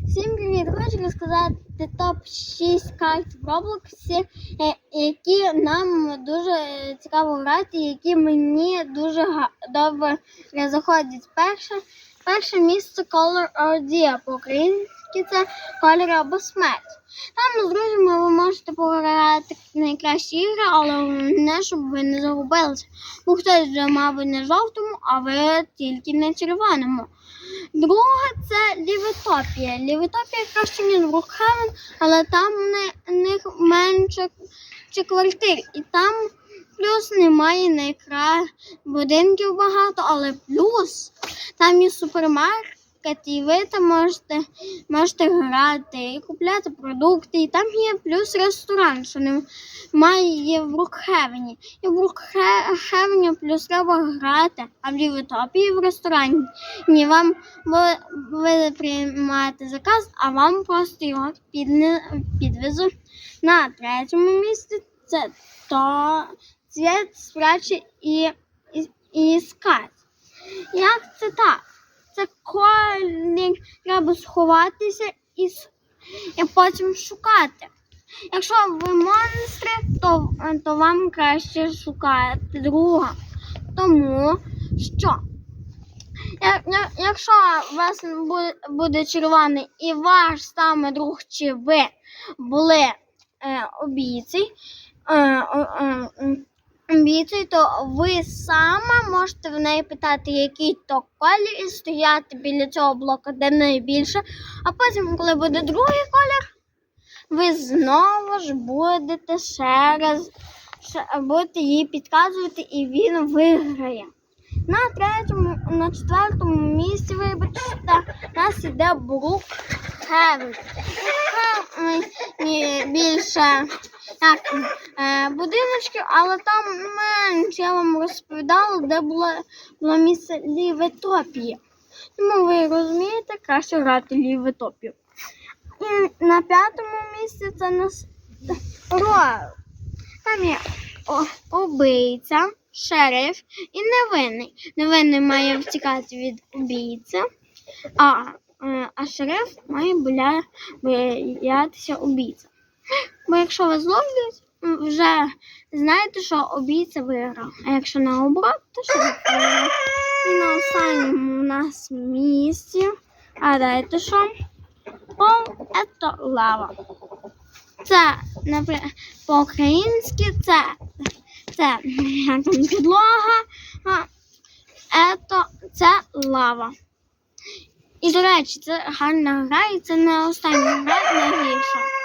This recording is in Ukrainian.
Всім привіт! Хочу розказати топ-6 карт в Роблоксі, е, які нам дуже цікаво грати, які мені дуже добре заходять. Перше, перше місце Color Ordia по-українськи це колір або смерть. Там з друзями ви можете пограти найкращі ігри, але не щоб ви не загубилися. Бо хтось вже, мабуть, на жовтому, а ви тільки на червоному. Друга це лівотопія. Лівотопія краще, ніж Брукхевен, але там в них менше чи квартир. І там плюс немає найкра будинків багато, але плюс там є супермаркет, і ви там можете, можете грати і купляти продукти. І там є плюс ресторан, що немає в Брукхевені. І в Брукхевені плюс треба грати, а в Лівітопії в ресторані. Ні, вам ви, ви приймаєте заказ, а вам просто його підне, підвезуть. На третьому місці це то цвіт спряче і, і, і скат. Як це так? Колір треба сховатися і, і потім шукати. Якщо ви монстри, то, то вам краще шукати друга. Тому що я- я- якщо вас буде, буде червоний і ваш саме друг чи ви були е, обійці, е, е, е, то ви саме можете в неї питати, який то колір, і стояти біля цього блока, де найбільше. А потім, коли буде другий колір, ви знову ж будете ще раз будете їй підказувати, і він виграє. На третьому, на четвертому місці, вибачте, у нас іде Брук Хевен. Більше як, е, будиночків, але там менше я вам розповідала, де було, було місце Ліветопії. Тому ви розумієте, краще грати Ліветопію. І на п'ятому місці це нас Роял. Там є убийця, шериф і невинний. Невинний має втікати від убійця, а, е, а шериф має боятися убійця. Бо якщо вас зловлять, вже знаєте, що убійця виграв. А якщо наоборот, то шериф виграв. І на останньому у нас місці. А дайте що? Пол це лава. Це, по-українськи це, це як там, підлога, а ето, це лава. І, до речі, це гарна гра, і це не остання гра, найгірша.